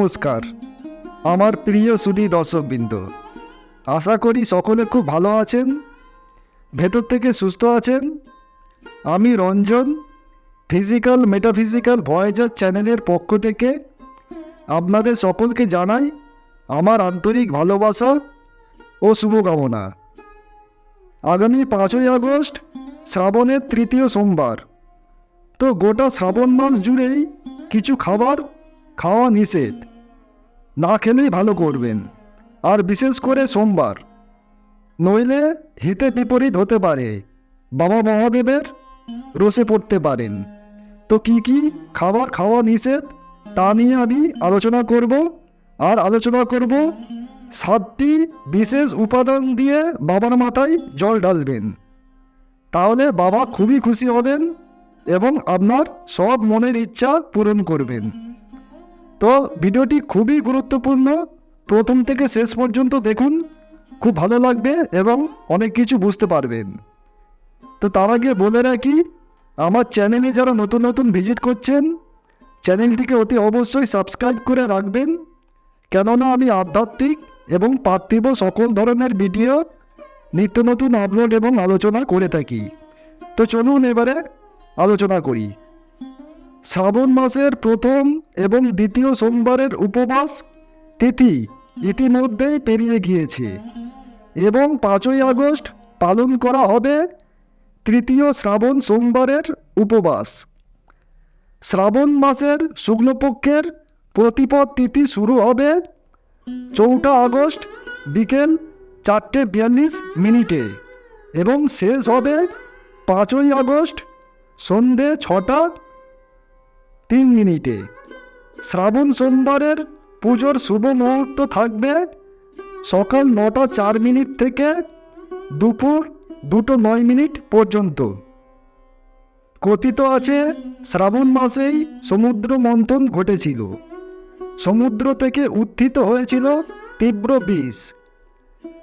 নমস্কার। আমার প্রিয় সুদী দর্শকবৃন্দ, আশা করি সকলে খুব ভালো আছেন? ভেতর থেকে সুস্থ আছেন? আমি রঞ্জন ফিজিক্যাল মেটাফিজিক্যাল ভয়েজার চ্যানেলের পক্ষ থেকে আপনাদের সকলকে জানাই আমার আন্তরিক ভালোবাসা ও শুভকামনা। আগামী পাঁচই আগস্ট, শ্রাবণের তৃতীয় সোমবার। তো গোটা শ্রাবণ মাস জুড়েই কিছু খাবার খাওয়া নিষেধ। না খেলেই ভালো করবেন। আর বিশেষ করে সোমবার। নইলে হিতে বিপরীত হতে পারে। বাবা মহাদেবের রসে পড়তে পারেন। তো কি কি খাবার খাওয়া নিষেধ, তা নিয়ে আমি আলোচনা করব। আর আলোচনা করব সাতটি বিশেষ উপাদান দিয়ে বাবার মাথায় জল ঢালবেন। তাহলে বাবা খুবই খুশি হবেন এবং আপনার সব মনের ইচ্ছা পূরণ করবেন। তো ভিডিওটি খুবই গুরুত্বপূর্ণ। প্রথম থেকে শেষ পর্যন্ত দেখুন, খুব ভালো লাগবে এবং অনেক কিছু বুঝতে পারবেন। তো তার আগে বলে রাখি, আমার চ্যানেলে যারা নতুন নতুন ভিজিট করছেন, চ্যানেলটিকে অতি অবশ্যই সাবস্ক্রাইব করে রাখবেন। কেননা আমি আধ্যাত্মিক এবং পার্থিব সকল ধরনের ভিডিও নিত্য নতুন আপলোড এবং আলোচনা করে থাকি। তো চলুন এবারে আলোচনা করি। শ্রাবণ মাসের প্রথম এবং দ্বিতীয় সোমবারের উপবাস তিথি ইতিমধ্যেই পেরিয়ে গিয়েছে এবং পাঁচই আগস্ট পালন করা হবে তৃতীয় শ্রাবণ সোমবারের উপবাস। শ্রাবণ মাসের শুক্লপক্ষের প্রতিপদ তিথি শুরু হবে চৌঠা আগস্ট বিকেল চারটে বিয়াল্লিশ মিনিটে এবং শেষ হবে পাঁচই আগস্ট সন্ধে ছটা তিন মিনিটে। শ্রাবণ সোমবারের পুজোর শুভ মুহূর্ত থাকবে সকাল নটা চার মিনিট থেকে দুপুর দুটো নয় মিনিট পর্যন্ত। কথিত আছে, শ্রাবণ মাসেই সমুদ্র মন্থন ঘটেছিল। সমুদ্র থেকে উত্থিত হয়েছিল তীব্র বিষ।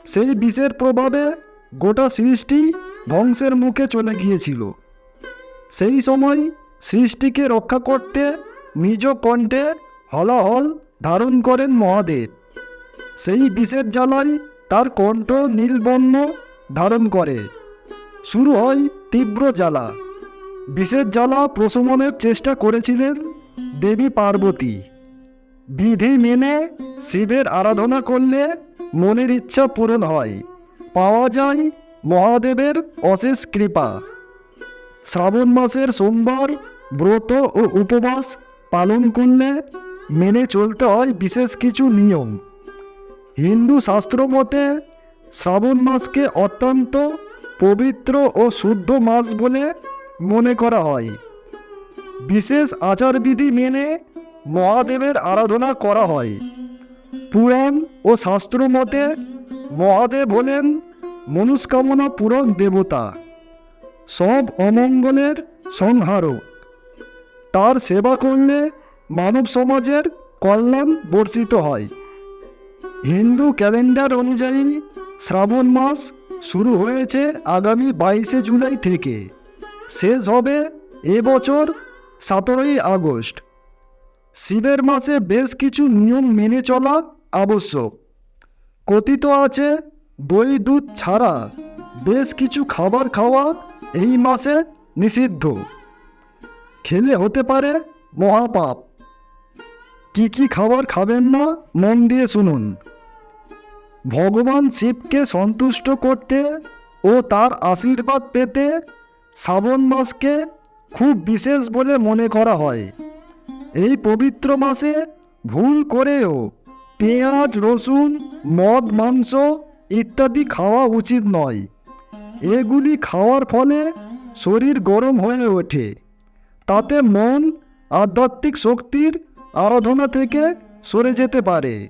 সেই বিষের প্রভাবে গোটা সৃষ্টি ধ্বংসের মুখে চলে গিয়েছিল। সেই সময় সৃষ্টিকে রক্ষা করতে নিজ কণ্ঠে হলাহল ধারণ করেন মহাদেব। সেই বিষের জ্বালায় তার কণ্ঠ নীলবর্ণ ধারণ করে। শুরু হয় তীব্র জ্বালা। বিষের জ্বালা প্রশমনের চেষ্টা করেছিলেন দেবী পার্বতী। বিধি মেনে শিবের আরাধনা করলে মনের ইচ্ছা পূরণ হয়। পাওয়া যায় মহাদেবের অশেষ কৃপা। শ্রাবণ মাসের সোমবার ব্রত ও উপবাস পালন করলে মেনে চলতে হয় বিশেষ কিছু নিয়ম। হিন্দু শাস্ত্র মতে শ্রাবণ মাসকে অত্যন্ত পবিত্র ও শুদ্ধ মাস বলে মনে করা হয়। বিশেষ আচারবিধি মেনে মহাদেবের আরাধনা করা হয়। পুরাণ ও শাস্ত্র মতে মহাদেব হলেন মনস্কামনা পূরণ দেবতা। সব অমঙ্গলের সংহারক। তার সেবা করলে মানব সমাজের কল্যাণ বর্ষিত হয়। হিন্দু ক্যালেন্ডার অনুযায়ী শ্রাবণ মাস শুরু হয়েছে আগামী বাইশে জুলাই থেকে। শেষ হবে এবছর সতেরোই আগস্ট। শিবের মাসে বেশ কিছু নিয়ম মেনে চলা আবশ্যক। কথিত আছে, দই দুধ ছাড়া বেশ কিছু খাবার খাওয়া এই মাসে নিষিদ্ধ। খেলে হতে পারে মহাপাপ। কি কি খাবার খাবেন না, মন দিয়ে শুনুন। ভগবান শিবকে সন্তুষ্ট করতে ও তার আশীর্বাদ পেতে শ্রাবণ মাসকে খুব বিশেষ বলে মনে করা হয়। এই পবিত্র মাসে ভুল করেও পেঁয়াজ, রসুন, মদ, মাংস ইত্যাদি খাওয়া উচিত নয়। এগুলি খাওয়ার ফলে শরীর গরম হয়ে ওঠে। তাতে মন আধ্যাত্মিক শক্তির আরাধনা থেকে সরে যেতে পারে।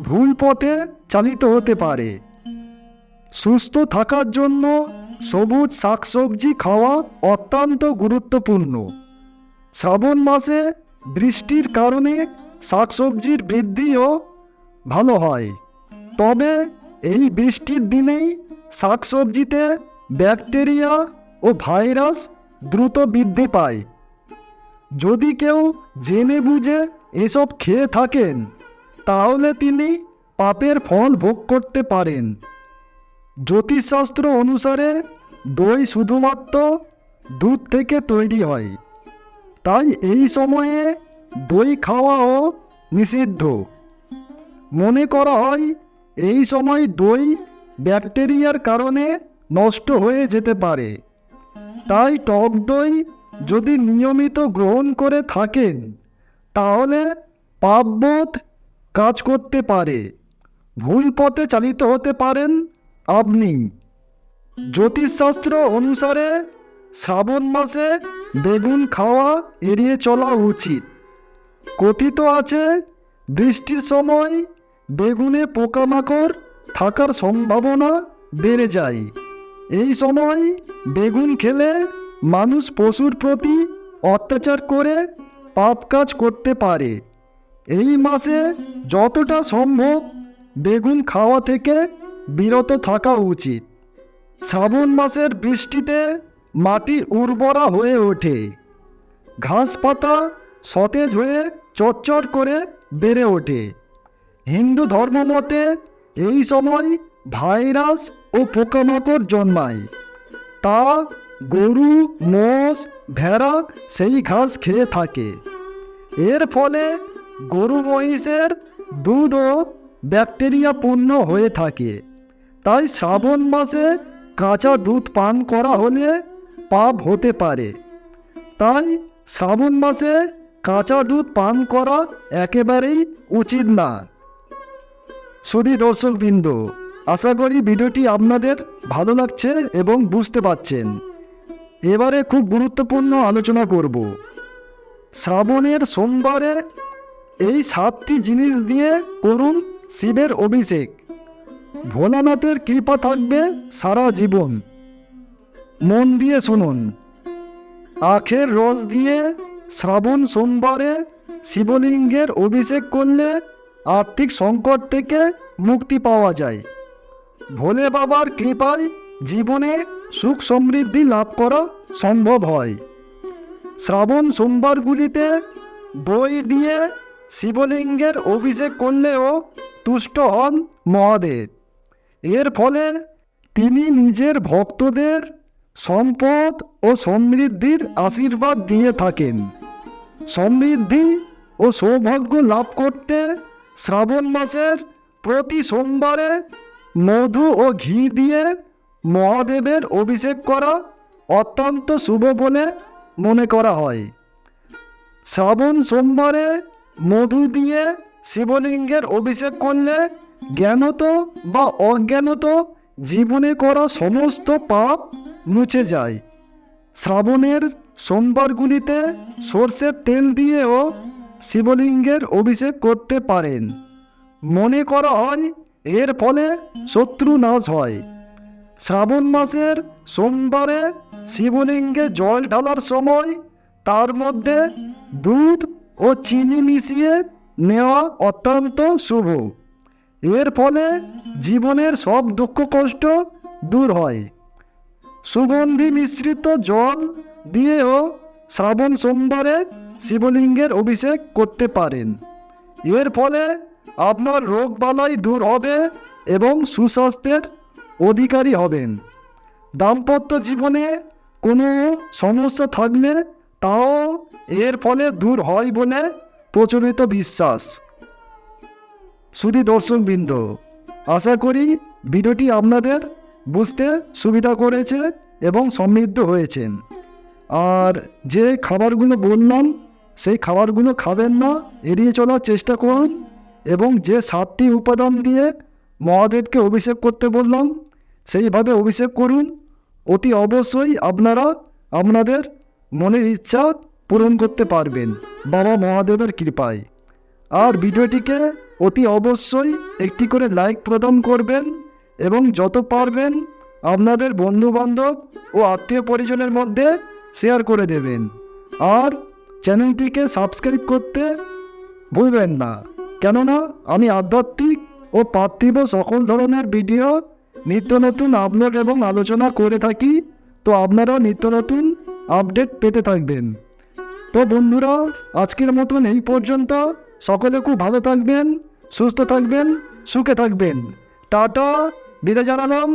ভুল পথে চালিত হতে পারে। সুস্থ থাকার জন্য সবুজ শাকসবজি খাওয়া অত্যন্ত গুরুত্বপূর্ণ। শ্রাবণ মাসে বৃষ্টির কারণে শাকসবজির বৃদ্ধিও ভালো হয়। তবে এই বৃষ্টির দিনেই শাকসবজিতে ব্যাকটেরিয়া ও ভাইরাস দ্রুত বৃদ্ধি পায়। যদি কেউ জেনে বুঝে এসব খেয়ে থাকেন, তাহলে তিনি পাপের ফল ভোগ করতে পারেন। জ্যোতিষশাস্ত্র অনুসারে দই শুধুমাত্র দুধ থেকে তৈরি হয়। তাই এই সময়ে দই খাওয়াও নিষিদ্ধ। মনে করা হয়, এই সময় দই ব্যাকটেরিয়ার কারণে নষ্ট হয়ে যেতে পারে। তাই টক দই যদি নিয়মিত গ্রহণ করে থাকেন, তাহলে পাপবোধ কাজ করতে পারে। ভুল পথে চালিত হতে পারেন আপনি। জ্যোতিষশাস্ত্র অনুসারে শ্রাবণ মাসে বেগুন খাওয়া এড়িয়ে চলা উচিত। কথিত আছে, বৃষ্টির সময় বেগুনে পোকামাকড় থাকার সম্ভাবনা বেড়ে যায়। এই সময় বেগুন খেলে মানুষ পশুর প্রতি অত্যাচার করে পাপ কাজ করতে পারে। এই মাসে যতটা সম্ভব বেগুন খাওয়া থেকে বিরত থাকা উচিত। শ্রাবণ মাসের বৃষ্টিতে মাটি উর্বরা হয়ে ওঠে। ঘাস পাতা সতেজ হয়ে চটচট করে বেড়ে ওঠে। হিন্দু ধর্ম মতে এই সময় ভাইরাস ও পোকামাকড় জন্মায়। তা গরু, মোষ, ভেড়া সেই ঘাস খেয়ে থাকে। এর ফলে গরু মহিষের দুধও ব্যাকটেরিয়াপূর্ণ হয়ে থাকে। তাই শ্রাবণ মাসে কাঁচা দুধ পান করা হলে পাপ হতে পারে। তাই শ্রাবণ মাসে কাঁচা দুধ পান করা একেবারেই উচিত না। সুধী দর্শকবৃন্দ আশা করি ভিডিওটি আপনাদের ভালো লাগছে এবং বুঝতে পারছেন। এবারে খুব গুরুত্বপূর্ণ আলোচনা করব। শ্রাবণের সোমবারে এই সাতটি জিনিস দিয়ে করুন শিবের অভিষেক। ভোলানাথের কৃপা থাকবে সারা জীবন। মন দিয়ে শুনুন। আখের রস দিয়ে শ্রাবণ সোমবারে শিবলিঙ্গের অভিষেক করলে আর্থিক সংকট থেকে মুক্তি পাওয়া যায়। ভোলে বাবার কৃপায় জীবনে সুখ সমৃদ্ধি লাভ করা সম্ভব হয়। শ্রাবণ সোমবারগুলিতে দই দিয়ে শিবলিঙ্গের অভিষেক করলেও তুষ্ট হন মহাদেব। এর ফলে তিনি নিজের ভক্তদের সম্পদ ও সমৃদ্ধির আশীর্বাদ দিয়ে থাকেন। সমৃদ্ধি ও সৌভাগ্য লাভ করতে শ্রাবণ মাসের প্রতি সোমবারে মধু ও ঘি দিয়ে মহাদেবের অভিষেক করা অত্যন্ত শুভ বলে মনে করা হয়। শ্রাবণ সোমবারে মধু দিয়ে শিবলিঙ্গের অভিষেক করলে জ্ঞানত বা অজ্ঞানত জীবনে করা সমস্ত পাপ মুছে যায়। শ্রাবণের সোমবারগুলিতে সর্ষের তেল দিয়েও শিবলিঙ্গের অভিষেক করতে পারেন। মনে করা হয়, এর ফলে শত্রু নাশ হয়। শ্রাবণ মাসের সোমবারে শিবলিঙ্গে জল ঢালার সময় তার মধ্যে দুধ ও চিনি মিশিয়ে নেওয়া অত্যন্ত শুভ। এর ফলে জীবনের সব দুঃখ কষ্ট দূর হয়। সুগন্ধি মিশ্রিত জল দিয়েও শ্রাবণ সোমবারে শিবলিঙ্গের অভিষেক করতে পারেন। এর ফলে আপনার রোগ বালাই দূর হবে এবং সুস্বাস্থ্যের অধিকারী হবেন। দাম্পত্য জীবনে কোনো সমস্যা থাকলে তাও এর ফলে দূর হয় বলে প্রচলিত বিশ্বাস। শুধু দর্শকবৃন্দ, আশা করি ভিডিওটি আপনাদের বুঝতে সুবিধা করেছে এবং সমৃদ্ধ হয়েছেন। আর যে খাবারগুলো বললাম, সেই খাবারগুলো খাবেন না, এড়িয়ে চলার চেষ্টা করুন এবং যে সাতটি উপাদান দিয়ে মহাদেবকে অভিষেক করতে বললাম, সেইভাবে অভিষেক করুন। অতি অবশ্যই আপনারা আপনাদের মনের ইচ্ছা পূরণ করতে পারবেন। বাবা মহাদেবের কৃপায়। আর ভিডিওটিকে অতি অবশ্যই একটি করে লাইক প্রদান করবেন এবং যত পারবেন আপনাদের বন্ধুবান্ধব ও আত্মীয় পরিজনের মধ্যে শেয়ার করে দেবেন। আর চ্যানেলটিকে সাবস্ক্রাইব করতে ভুলবেন না। কেননা, আমি আধ্যাত্মিক ও পার্থিব সকল ধরনের ভিডিও নিত্য নতুন আপলোড এবং আলোচনা করে থাকি, তো আপনারাও নিত্য নতুন আপডেট পেতে থাকবেন। তো বন্ধুরা, আজকের মতন এই পর্যন্ত। সকলে খুব ভালো থাকবেন, সুস্থ থাকবেন, সুখে থাকবেন। টাটা, বিদায় জানালাম.